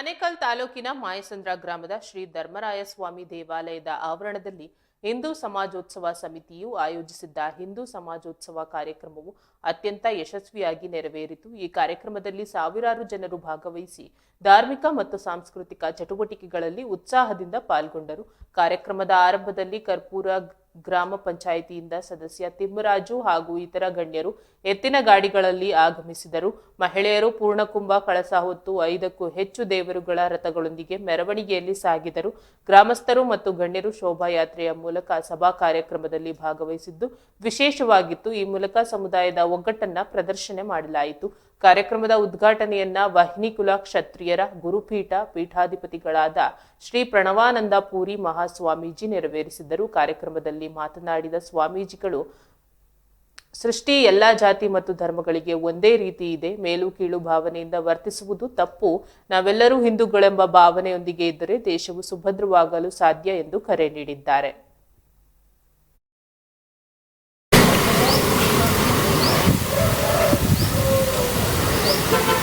ಆನೇಕಲ್ ತಾಲೂಕಿನ ಮಾಯಸಂದ್ರ ಗ್ರಾಮದ ಶ್ರೀ ಧರ್ಮರಾಯ ಸ್ವಾಮಿ ದೇವಾಲಯದ ಆವರಣದಲ್ಲಿ ಹಿಂದೂ ಸಮಾಜೋತ್ಸವ ಸಮಿತಿಯು ಆಯೋಜಿಸಿದ್ದ ಹಿಂದೂ ಸಮಾಜೋತ್ಸವ ಕಾರ್ಯಕ್ರಮವು ಅತ್ಯಂತ ಯಶಸ್ವಿಯಾಗಿ ನೆರವೇರಿತು. ಈ ಕಾರ್ಯಕ್ರಮದಲ್ಲಿ ಸಾವಿರಾರು ಜನರು ಭಾಗವಹಿಸಿ ಧಾರ್ಮಿಕ ಮತ್ತು ಸಾಂಸ್ಕೃತಿಕ ಚಟುವಟಿಕೆಗಳಲ್ಲಿ ಉತ್ಸಾಹದಿಂದ ಪಾಲ್ಗೊಂಡರು. ಕಾರ್ಯಕ್ರಮದ ಆರಂಭದಲ್ಲಿ ಕರ್ಪೂರ ಗ್ರಾಮ ಪಂಚಾಯಿತಿಯಿಂದ ಸದಸ್ಯ ತಿಮ್ಮರಾಜು ಹಾಗೂ ಇತರ ಗಣ್ಯರು ಎತ್ತಿನ ಗಾಡಿಗಳಲ್ಲಿ ಆಗಮಿಸಿದರು. ಮಹಿಳೆಯರು ಪೂರ್ಣಕುಂಭ, ಕಳಸ ಹೊತ್ತು ಐದಕ್ಕೂ ಹೆಚ್ಚು ದೇವರುಗಳ ರಥಗಳೊಂದಿಗೆ ಮೆರವಣಿಗೆಯಲ್ಲಿ ಸಾಗಿದರು. ಗ್ರಾಮಸ್ಥರು ಮತ್ತು ಗಣ್ಯರು ಶೋಭಾಯಾತ್ರೆಯ ಮೂಲಕ ಸಭಾ ಕಾರ್ಯಕ್ರಮದಲ್ಲಿ ಭಾಗವಹಿಸಿದ್ದು ವಿಶೇಷವಾಗಿತ್ತು. ಈ ಮೂಲಕ ಸಮುದಾಯದ ಒಗ್ಗಟ್ಟನ್ನ ಪ್ರದರ್ಶನ ಮಾಡಲಾಯಿತು. ಕಾರ್ಯಕ್ರಮದ ಉದ್ಘಾಟನೆಯನ್ನ ವಾಹಿನಿಕುಲ ಕ್ಷತ್ರಿಯರ ಗುರುಪೀಠ ಪೀಠಾಧಿಪತಿಗಳಾದ ಶ್ರೀ ಪ್ರಣವಾನಂದ ಪೂರಿ ಮಹಾಸ್ವಾಮೀಜಿ ನೆರವೇರಿಸಿದ್ದರು ಕಾರ್ಯಕ್ರಮದಲ್ಲಿ ಮಾತನಾಡಿದ ಸ್ವಾಮೀಜಿಗಳು, ಸೃಷ್ಟಿ ಎಲ್ಲ ಜಾತಿ ಮತ್ತು ಧರ್ಮಗಳಿಗೆ ಒಂದೇ ರೀತಿ ಇದೆ. ಮೇಲು ಕೀಳು ಭಾವನೆಯಿಂದ ವರ್ತಿಸುವುದು ತಪ್ಪು. ನಾವೆಲ್ಲರೂ ಹಿಂದೂಗಳೆಂಬ ಭಾವನೆಯೊಂದಿಗೆ ಇದ್ದರೆ ದೇಶವು ಸುಭದ್ರವಾಗಲು ಸಾಧ್ಯ ಎಂದು ಕರೆ ನೀಡಿದ್ದಾರೆ. Thank you.